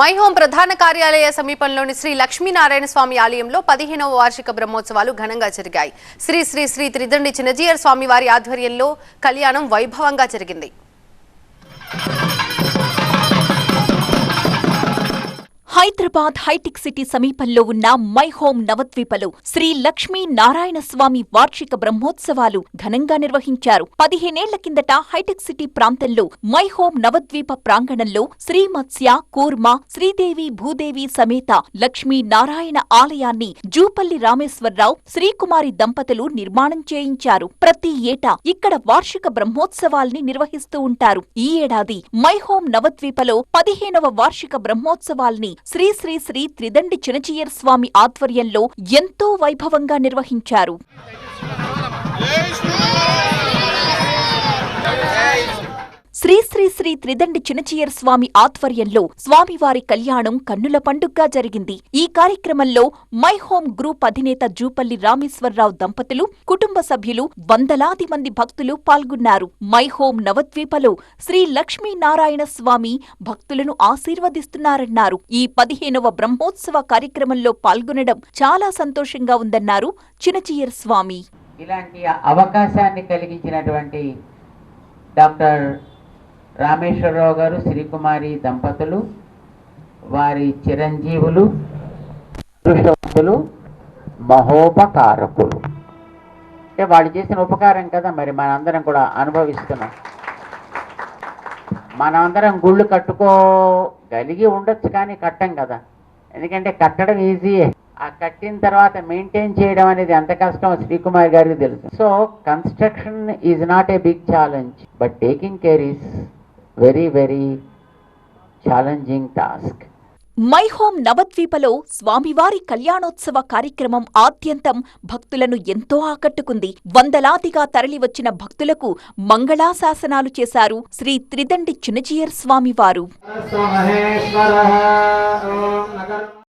My Home ప్రధాన కార్యాలయ సమీపంలోని శ్రీ లక్ష్మీనారాయణ స్వామి ఆలయంలో పదిహేనవ వార్షిక బ్రహ్మోత్సవాలు ఘనంగా జరిగాయి. శ్రీ శ్రీ శ్రీ త్రిదండి చిన్నజీయర్ స్వామి వారి ఆధ్వర్యంలో కళ్యాణం వైభవంగా జరిగింది. హైదరాబాద్ హైటెక్ సిటీ సమీపంలో ఉన్న మై హోమ్ నవద్వీపలో శ్రీ లక్ష్మీ నారాయణ స్వామి వార్షిక బ్రహ్మోత్సవాలు ఘనంగా నిర్వహించారు. పదిహేనేళ్ళ కిందట హైటెక్ సిటీ ప్రాంతంలో మై హోమ్ నవద్వీప ప్రాంగణంలో శ్రీ మత్స్య కూర్మ శ్రీదేవి భూదేవి సమేత లక్ష్మీ నారాయణ ఆలయాన్ని జూపల్లి రామేశ్వరరావు శ్రీకుమారి దంపతులు నిర్మాణం చేయించారు. ప్రతి ఏటా ఇక్కడ వార్షిక బ్రహ్మోత్సవాల్ని నిర్వహిస్తూ ఉంటారు. ఈ ఏడాది మై హోమ్ నవద్వీపలో పదిహేనవ వార్షిక బ్రహ్మోత్సవాల్ని శ్రీ శ్రీ శ్రీ త్రిదండి చినచియర్ స్వామి ఆధ్వర్యంలో ఎంతో వైభవంగా నిర్వహించారు. శ్రీ శ్రీ శ్రీ త్రిదండి చినచియర్ స్వామి ఆధ్వర్యంలో స్వామివారి కళ్యాణం కన్నుల పండుగగా జరిగింది. ఈ కార్యక్రమంలో మై హోమ్ గ్రూప్ అధినేత జూపల్లి రామేశ్వరరావు దంపతులు కుటుంబ సభ్యులు వందలాది మంది భక్తులు పాల్గొన్నారు. మై హోమ్ నవద్వీపలో శ్రీ లక్ష్మీనారాయణ స్వామి భక్తులను ఆశీర్వదిస్తున్నారన్నారు. ఈ పదిహేనవ బ్రహ్మోత్సవ కార్యక్రమంలో పాల్గొనడం చాలా సంతోషంగా ఉందన్నారు చినచియర్ స్వామి. ఇలాంటి అవకాశాన్ని కలిగించినటువంటి డాక్టర్ రామేశ్వరరావు గారు శ్రీకుమారి దంపతులు వారి చిరంజీవులు అదృష్టవంతులు మహోపకారకులు. అంటే వాళ్ళు చేసిన ఉపకారం కదా మరి మనందరం కూడా అనుభవిస్తున్నాం. మనమందరం గుళ్ళు కట్టుకోగలిగి ఉండొచ్చు కానీ కట్టం కదా. ఎందుకంటే కట్టడం ఈజీయే ఆ కట్టిన తర్వాత మెయింటైన్ చేయడం అనేది ఎంత కష్టం శ్రీకుమార్ గారికి తెలుసు. So construction is not a big challenge but taking care is very very challenging task My Home నవద్వీపలో స్వామివారి కళ్యాణోత్సవ కార్యక్రమం ఆద్యంతం భక్తులను ఎంతో ఆకట్టుకుంది వందలాదిగా తరలివచ్చిన భక్తులకు మంగళాశాసనాలు చేశారు శ్రీ త్రిదండి చినజీయర్ స్వామివారు